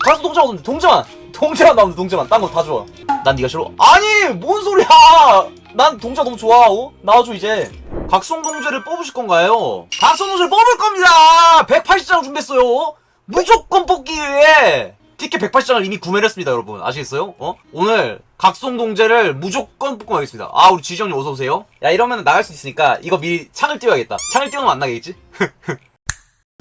가수 동재만 없는데 동재만 동재만 나오는데 동재만 딴 거 다 좋아. 난 네가 싫어. 아니 뭔 소리야! 난 동재 너무 좋아 어? 나와줘 이제. 각성 동재를 뽑으실 건가요? 각성 동재를 뽑을 겁니다! 180장 준비했어요 무조건 뽑기 위해! 티켓 180장을 이미 구매를 했습니다 여러분. 아시겠어요? 어? 오늘 각성 동재를 무조건 뽑고 가겠습니다. 아 우리 지정님 어서오세요. 야 이러면 나갈 수 있으니까 이거 미리 창을 띄워야겠다. 창을 띄우면 안 나겠지?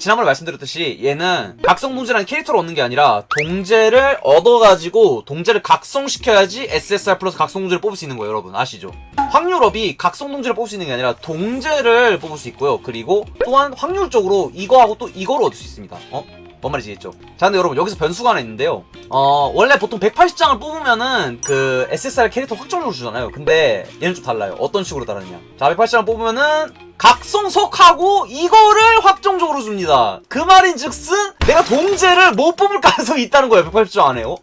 지난번에 말씀드렸듯이 얘는 각성 동제라는 캐릭터를 얻는 게 아니라 동제를 얻어가지고 동제를 각성시켜야지 SSR 플러스 각성 동제를 뽑을 수 있는 거예요 여러분 아시죠? 확률업이 각성 동제를 뽑을 수 있는 게 아니라 동제를 뽑을 수 있고요 그리고 또한 확률적으로 이거하고 또 이거를 얻을 수 있습니다 어? 뭔 말인지 이해했죠? 자 근데 여러분 여기서 변수가 하나 있는데요 어 원래 보통 180장을 뽑으면은 그 SSR 캐릭터 확정적으로 주잖아요 근데 얘는 좀 달라요 어떤 식으로 다르냐 자 180장을 뽑으면은 각성석하고 이거를 확정적으로 줍니다 그 말인 즉슨 내가 동제를 못 뽑을 가능성이 있다는 거예요 180장 안에 어?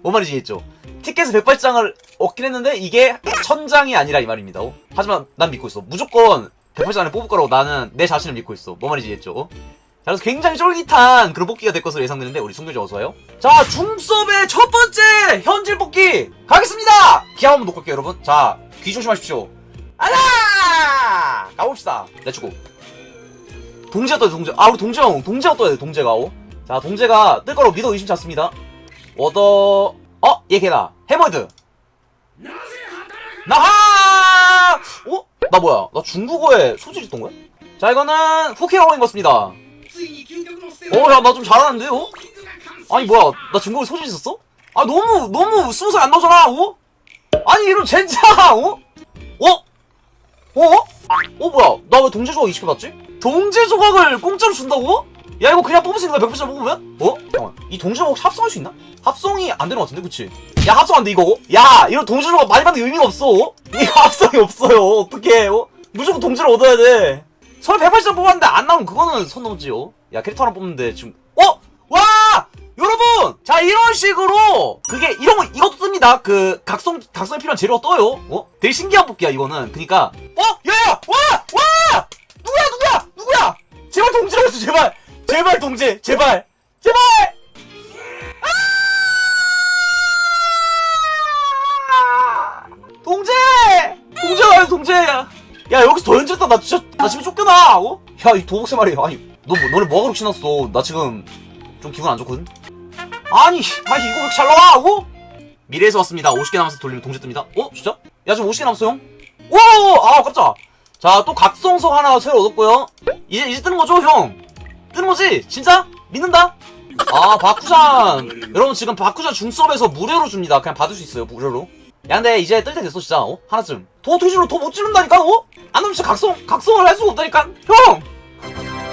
뭔 말인지 이해했죠? 티켓에서 180장을 얻긴 했는데 이게 천장이 아니라 이 말입니다 어? 하지만 난 믿고 있어 무조건 180장 안에 뽑을 거라고 나는 내 자신을 믿고 있어 뭔 말인지 이해했죠? 어? 자, 그래서 굉장히 쫄깃한 그런 뽑기가 될 것으로 예상되는데 우리 승규지 어서와요. 자, 중섭의 첫 번째 현질 뽑기 가겠습니다. 기합 한번 놓고 올게요, 여러분. 자, 귀 조심하십시오. 아라! 가봅시다. 렛츠고. 동재가 떠야 돼, 동재. 아, 우리 동재 형. 동재가 떠야 돼, 동재가. 어? 자, 동재가 뜰 거로 믿어 의심치 않습니다. 워더, 어? 얘 걔다. 해머드. 나하! 어? 나 뭐야? 나 중국어에 소질 있던 거야? 자, 이거는 후키라고인 것습니다. 어, 야, 나 좀 잘하는데, 어? 아니, 뭐야, 나 중국어 소질 있었어? 아, 너무, 너무 스무 살안 나오잖아, 어? 아니, 이런 젠장, 어? 어? 어? 어, 뭐야, 나 왜 동재 조각 20개 받지? 동재 조각을 공짜로 준다고? 야, 이거 그냥 뽑을 수 있는 거야, 100% 뽑으면? 어? 잠깐만, 이 동재 조각 합성할 수 있나? 합성이 안 되는 것 같은데, 그치? 야, 합성 안 돼, 이거? 야, 이런 동재 조각 많이 받는 의미가 없어, 어? 이거 합성이 없어요, 어떡해, 어? 무조건 동재를 얻어야 돼. 서울 180장 뽑았는데 안 나오면 그거는 선 넘지요. 야 캐릭터 하나 뽑는데 지금 어? 와! 여러분! 자 이런 식으로 그게 이런 거 이것도 뜹니다. 그 각성 각성에 필요한 재료가 떠요. 어? 되게 신기한 뽑기야 이거는. 그니까 어? 야 야! 와! 와! 누구야 누구야! 누구야! 제발 동지라고 했어 제발! 제발 동재! 제발! 제발! 아! 동재! 동재야 동재야! 야 여기서 더 연주했다 나 진짜 나 지금 쫓겨나 어? 야이 도복새 말이야 아니 너 뭐- 너네 뭐하고 그렇게 신었어 나 지금 좀 기분 안 좋거든 아니 아니 이거 왜 이렇게 잘 나와 어? 미래에서 왔습니다 50개 남았어 돌리면 동시 뜹니다 어? 진짜? 야 지금 50개 남았어 형? 오아 깜짝 자또 각성석 하나 새로 얻었고요 이제 이제 뜨는 거죠 형? 뜨는 거지? 진짜? 믿는다? 아 바쿠잔 여러분 지금 바쿠잔 중섭에서 무료로 줍니다 그냥 받을 수 있어요 무료로 야 근데 이제 뜰 때 됐어 진짜 어? 하나쯤 더 투지로 더 못 찌른다니까 어? 안 하면 진짜 각성 각성을 할 수가 없다니까. 형!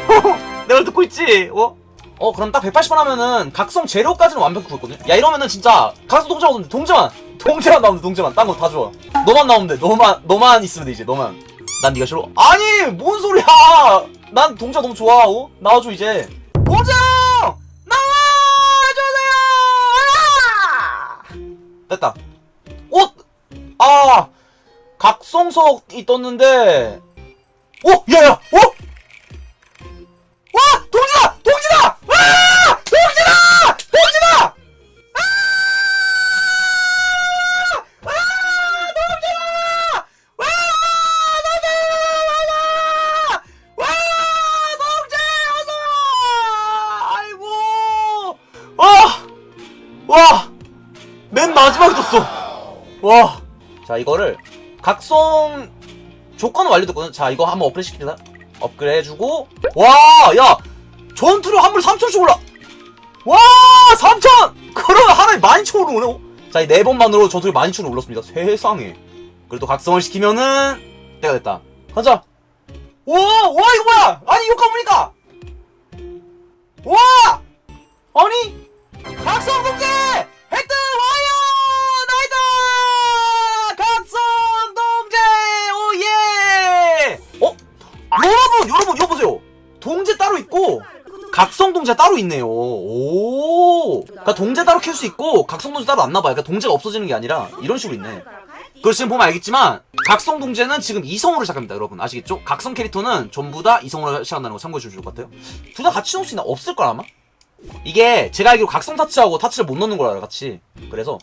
형! 내가 듣고 있지 어? 어 그럼 딱 180만 하면은 각성 재료까지는 완벽히 구했거든? 야 이러면은 진짜 각성 동재만 오는데 동재만 동재만 나오면 동재만. 딴 거 다 좋아. 너만 나오면 돼. 너만 너만 있으면 돼 이제. 너만. 난 네가 싫어. 아니! 뭔 소리야! 난 동재 너무 좋아 어? 나와줘 이제. 동재 나와주세요! 됐다. 어? 아 각성석이 떴는데 어? 야야 어? 와! 동진아! 동진아! 와! 동진아! 동진아! 아! 아! 동진아! 와! 동진아! 와! 동진 어서! 아이고! 아! 와! 맨 마지막에 떴어. 와. 자, 이거를 각성 조건은 완료됐거든. 자, 이거 한번 업그레이드 시킵니다. 업그레이드 해주고. 와, 야! 전투력 환불 3천씩 올라! 와! 3천! 그러면 하나에 12,000으로 오네? 자, 이 네 번만으로 전투력 12,000으로 올랐습니다. 세상에. 그래도 각성을 시키면은, 때가 됐다. 가자! 와! 와, 이거 뭐야! 아니, 이거 가보니까! 와! 아니! 각성 동제! 동제 따로 있네요. 오. 그러니까 동제 따로 키울 수 있고, 각성 동제 따로 안 나봐요. 그러니까 동제가 없어지는 게 아니라, 이런 식으로 있네. 그걸 지금 보면 알겠지만, 각성 동제는 지금 이성으로 시작합니다, 여러분. 아시겠죠? 각성 캐릭터는 전부 다 이성으로 시작한다는 거 참고해 주실 것 같아요. 둘 다 같이 넣을 수 있나? 없을 걸, 아마? 이게 제가 알기로 각성 타치하고 타치를 못 넣는 거라 같이 그래서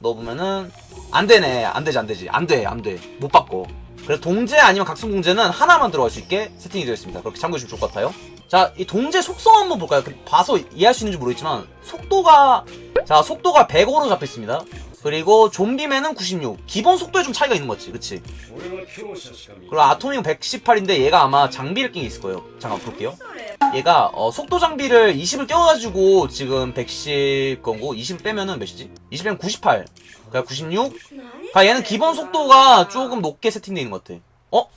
넣어보면은 안 되네 안 되지 안 되지 안 돼 안 돼 못 바꿔 그래서 동제 아니면 각성 동제는 하나만 들어갈 수 있게 세팅이 되어 있습니다. 그렇게 참고해 주시면 좋을 것 같아요. 자 이 동제 속성 한번 볼까요? 그 봐서 이해할 수 있는지 모르겠지만 속도가 자 속도가 105로 잡혀 있습니다 그리고 좀비맨은 96. 기본 속도에 좀 차이가 있는 거지, 그치? 그리고 아토밍 118인데 얘가 아마 장비를 낀 게 있을 거예요. 잠깐 볼게요. 얘가 어, 속도 장비를 20을 껴가지고 지금 110 건고 20 빼면은 몇이지? 20 빼면 98. 그러니까 96. 그니까 얘는 기본 속도가 조금 높게 세팅되어 있는 것 같아. 어?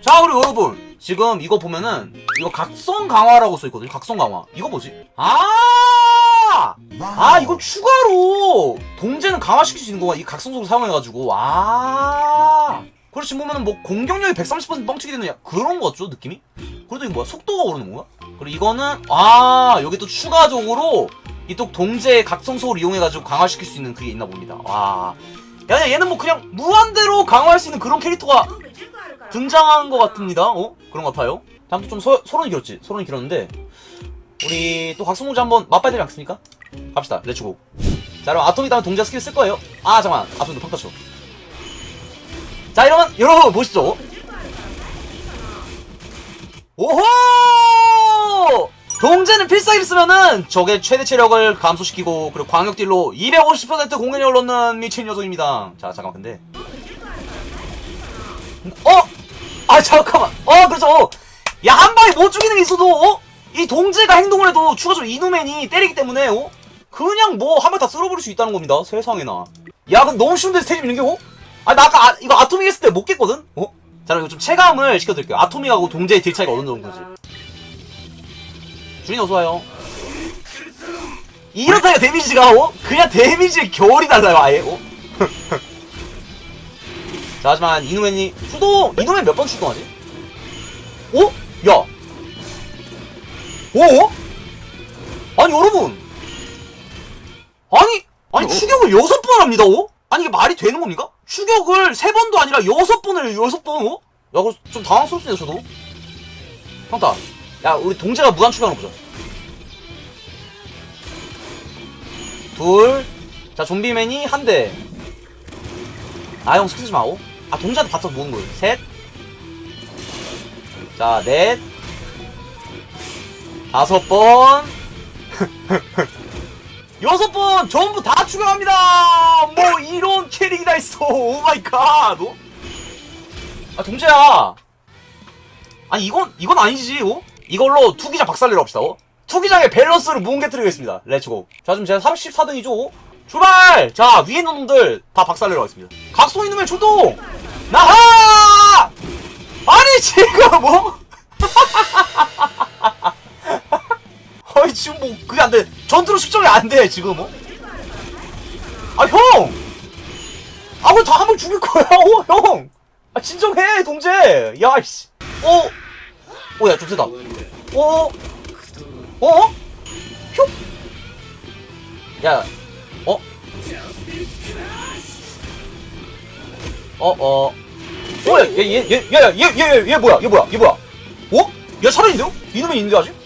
자 그리고 여러분 지금 이거 보면은 이거 각성 강화라고 써있거든요. 각성 강화. 이거 뭐지? 아! 아 이거 추가로 동제는 강화시킬 수 있는 거야 이 각성속을 사용해가지고 아 그렇지 보면은 뭐 공격력이 130% 뻥치게 되는 야 그런 거 같죠 느낌이? 그래도 이거 뭐야 속도가 오르는 건가? 그리고 이거는 아 여기 또 추가적으로 이 또 동제의 각성속을 이용해가지고 강화시킬 수 있는 그게 있나 봅니다 와 야, 얘는 뭐 그냥 무한대로 강화할 수 있는 그런 캐릭터가 등장한 것 같습니다. 어? 그런 것 같아요. 다음부터 좀 소, 소론이 길었지. 소론이 길었는데 우리 또 각성공지 한번 맛봐야 되지 않습니까? 갑시다. 렛츠고. 자, 그럼 아토믹 다음에 동작 스킬 쓸 거예요. 아, 잠깐만. 아토믹도 팡 터쳐. 자, 이러면 여러분 보시죠. 오호! 동제는 필살기를 쓰면은 적의 최대 체력을 감소시키고 그리고 광역 딜로 250% 공격력을 넣는 미친 녀석입니다. 자, 잠깐 근데 어? 아 잠깐만 어 그렇죠 야 한 방에 못 죽이는 게 있어도 어? 이 동제가 행동을 해도 추가적으로 이누맨이 때리기 때문에 어? 그냥 뭐한방다 쓸어버릴 수 있다는 겁니다 세상에나 야 근데 너무 쉬운데 스테이지 미는 게 어? 아나 아까 아, 이거 아토믹 했을 때 못 깼거든? 어? 자 그럼 이거 좀 체감을 시켜드릴게요 아토믹하고 동제의 딜 차이가 어느 정도인지 주인 어서와요 이렇다니까 데미지가 어? 그냥 데미지의 겨울이 달라요 아예 어? 자, 하지만 이누맨이 추동! 이누맨 몇 번 추동하지? 오? 야! 오? 아니, 여러분! 아니, 아니, 추격을 여섯 번 합니다, 오? 아니, 이게 말이 되는 겁니까? 추격을 세 번도 아니라 여섯 번을 여섯 번, 어? 야, 그거 좀 당황스럽습니다, 저도. 형타. 야, 우리 동재가 무한 추격하는 거 보자. 둘. 자, 좀비맨이 한 대. 아, 형, 스키지 마오. 아, 동자한테 받쳐 모으는 거예요. 셋. 자, 넷. 다섯 번. 여섯 번 전부 다 추격합니다! 뭐, 이런 캐릭이 다 있어. 오 마이 갓. 어? 아, 동자야. 아니, 이건, 이건 아니지, 어? 이걸로 투기장 박살내러 합시다, 어? 투기장의 밸런스를 무은게뜨리겠습니다. 렛츠고. 자, 지금 제가 34등이죠? 출발! 자, 위에 있는 놈들 다 박살내러 가겠습니다. 각성 있는 애 출동! 나하! 아니, 지금 뭐? 어이, 지금 뭐, 그게 안 돼. 전투로 측정이 안 돼, 지금, 어? 아, 형! 아, 왜 다 한 번 죽일 거야, 어, 형! 아, 진정해, 동재! 야, 이씨. 어? 어, 야, 좀 세다. 어? 어? 휴? 야, 어? 어, 어. 어, 야, 얘, 얘, 얘, 야, 야, 얘, 얘, 얘, 얘 뭐야, 얘 뭐야, 얘 뭐야? 어? 야, 살아있는데요? 이놈이 있는데, 아직?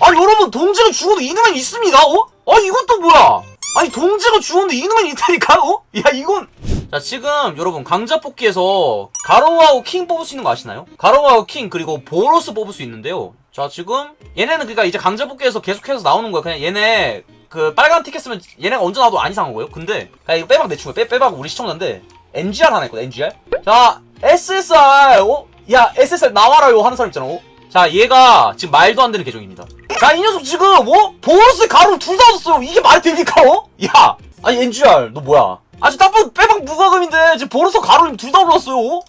아니, 여러분, 동재가 죽어도 이놈이 있습니다, 어? 아, 이것도 뭐야? 아니, 동재가 죽었는데 이놈이 있다니까, 어? 야, 이건. 자, 지금, 여러분, 강자 뽑기에서 가로우하고 킹 뽑을 수 있는 거 아시나요? 가로우하고 킹, 그리고 보로스 뽑을 수 있는데요. 자, 지금, 얘네는 그니까 이제 강자 뽑기에서 계속해서 나오는 거야. 그냥 얘네, 그, 빨간 티켓 쓰면 얘네가 언제 나와도 안 이상한 거예요. 근데, 그냥 이거 빼박 거야. 빼, 빼박 우리 시청자인데, NGR 하나 있거든, NGR? 자, SSR, 어? 야, SSR 나와라요 하는 사람 있잖아, 어? 자, 얘가 지금 말도 안 되는 계정입니다. 자, 이 녀석 지금, 어? 보너스 가루 둘 다 얻었어요. 이게 말이 됩니까, 어? 야! 아니, NGR, 너 뭐야? 딱 봐도 빼박 무과금인데, 지금 보너스 가루 둘 다 올랐어요, 어?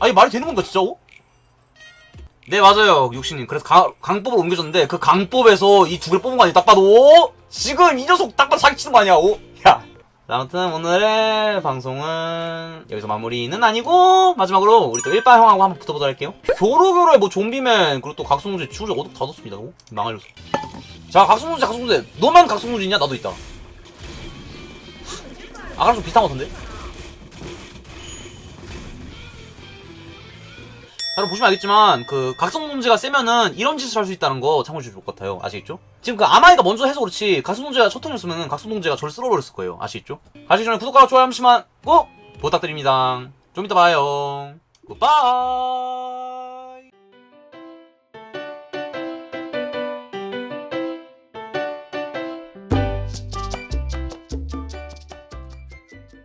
아니, 말이 되는 건가, 진짜, 어? 네, 맞아요, 육신님. 그래서 강, 강법을 옮겨줬는데, 그 강법에서 이 두 개를 뽑은 거 아니야, 딱 봐도, 어? 지금 이 녀석 딱 봐도 사기치는 거 아니야, 어? 야! 자, 아무튼 오늘의 방송은 여기서 마무리는 아니고 마지막으로 우리 또 일바 형하고 한번 붙어보도록 할게요 교로교로에 뭐 좀비맨 그리고 또 각성문제 추적 어떻게 다 뒀습니다 어? 망할렸어 자 각성문제 각성문제 너만 각성문제 있냐? 나도 있다 아까랑 좀 비슷한 것 같은데? 여러분 보시면 알겠지만 그 각성 동제가 세면은 이런 짓을 할 수 있다는 거 참고해 주실 것 같아요. 아시겠죠? 지금 그 아마이가 먼저 해서 그렇지 각성 동제가 첫 턴이었으면 각성 동제가 저를 쓸어버렸을 거예요. 아시겠죠? 가시기 전에 구독과 좋아요 한 번씩만 꼭 부탁드립니다. 좀 이따 봐요. 굿바이